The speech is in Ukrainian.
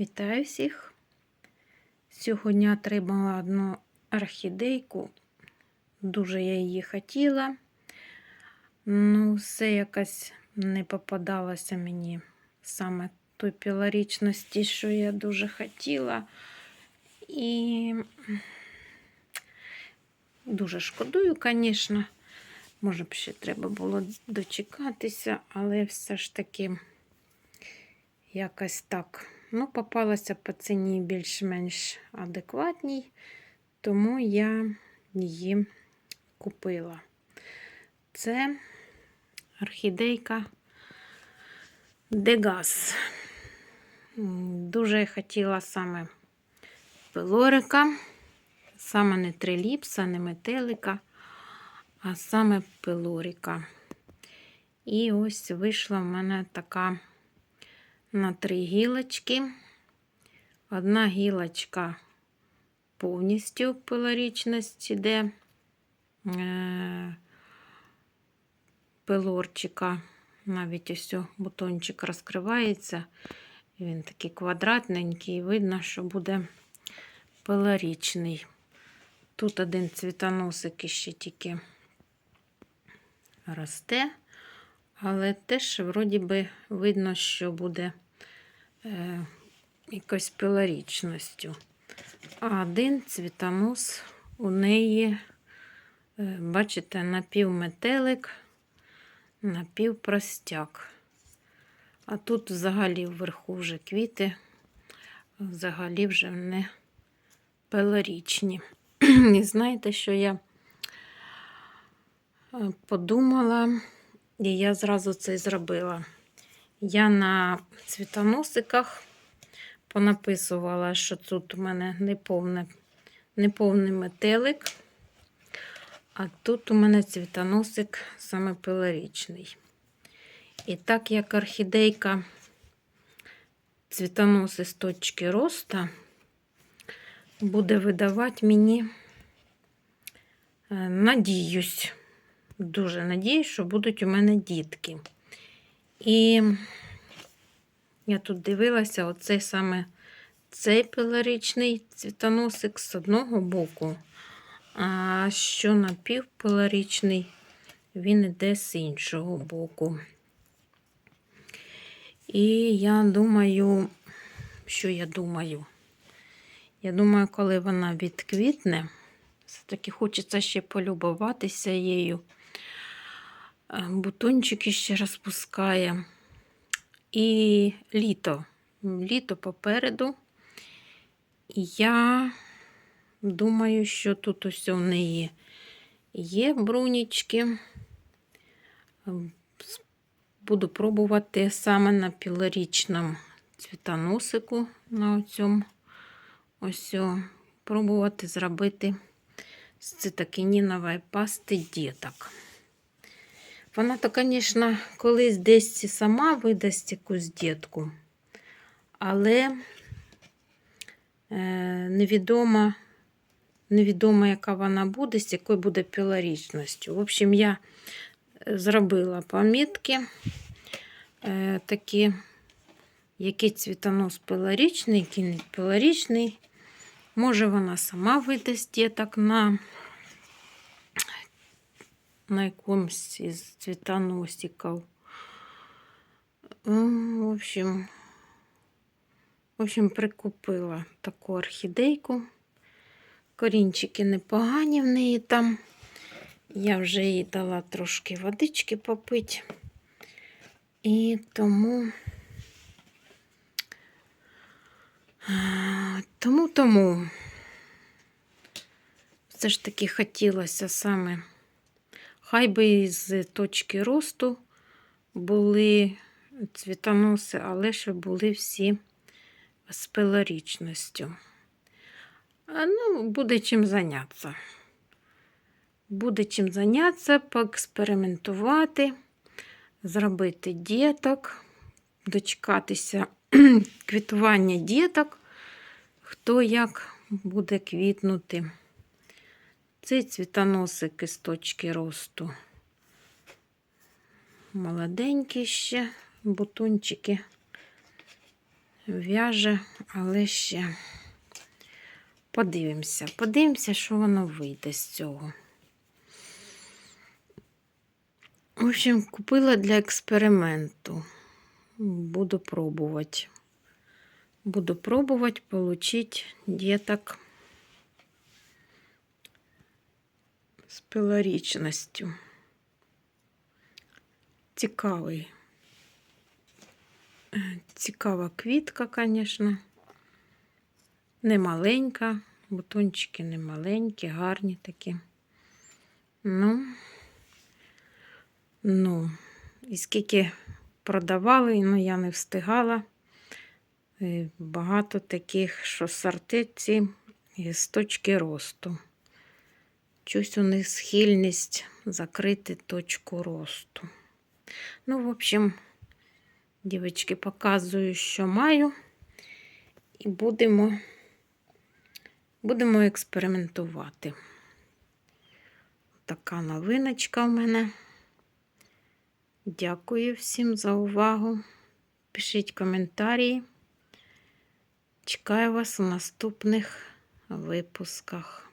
Вітаю всіх! Сьогодні отримала одну орхідейку. Дуже я її хотіла. Ну, все якось не попадалося мені саме той пілорічності, що я дуже хотіла. І дуже шкодую, звісно. Може б ще треба було дочекатися, але все ж таки якось так. Ну, попалася по ціні більш-менш адекватній, тому я її купила. Це орхідейка Дегас. Дуже хотіла саме пилорика, саме не триліпса, не метелика, а саме пилорика. І ось вийшла в мене така на три гілочки. Одна гілочка повністю пилорічність іде е пилорчика. Навіть ось бутончик розкривається. Він такий квадратненький, видно, що буде пилорічний. Тут один цвітоносик іще тільки росте, але теж, вроді би, видно, що буде е, якось пилорічністю. А один цвітонос у неї, е, бачите, напівметелик, напівпростяк. А тут взагалі вверху вже квіти, взагалі вже не пилорічні. І знаєте, що я е, подумала, і я зразу це зробила. Я на цвітоносиках понаписувала, що тут у мене неповне, неповний метелик, а тут у мене цвітоносик саме пилорічний. І так як орхідейка цвітоноси з точки роста буде видавати мені, е, надіюсь, дуже надіюсь, що будуть у мене дітки. І я тут дивилася, оцей саме цей пилорічний цвітоносик з одного боку, а що напівпилорічний, він іде з іншого боку. І я думаю, що я думаю? Я думаю, коли вона відквітне, все-таки хочеться ще полюбуватися її. Бутончики ще розпускає. І літо. Літо попереду. Я думаю, що тут ось у неї є брунічки. Буду пробувати саме на пілорічному цвітоносику на цьому ось пробувати зробити з цитокінінової пасти діток. Вона то, звісно, колись десь сама видасть якусь дітку, але е, невідомо, невідомо, яка вона буде, з якою буде пілорічністю. В общем, я зробила помітки е, такі, який цвітонос пилорічний, який не пилорічний. Може, вона сама видасть діток на на якомусь із цвітоносиків. В общем, в общем, прикупила таку орхідейку. Корінчики непогані в неї там. Я вже їй дала трошки водички попити. І тому, тому, тому все ж таки хотілося саме. Хай би з точки росту були цвітоноси, але щоб були всі з пилорічністю. Ну, буде чим зайнятися. Буде чим зайнятися, поекспериментувати, зробити діток, дочекатися квітування діток, хто як буде квітнути. Цей цвітоносик із точки росту. Молоденькі ще бутончики в'яже, але ще подивимося. Подивимося, що воно вийде з цього. В общем, купила для експерименту. Буду пробувати. Буду пробувати отримати діток з пилорічністю. Цікавий. Е, Цікава квітка, звісно. Не маленька, бутончики не маленькі, гарні такі. Ну, ну, і скільки продавали, ну я не встигала. Е, Багато таких, що сорти ці з точки росту. Чусь у них схильність закрити точку росту. Ну, в общем, дівчатки, показую, що маю. І будемо, будемо експериментувати. Така новиночка в мене. Дякую всім за увагу. Пишіть коментарі. Чекаю вас у наступних випусках.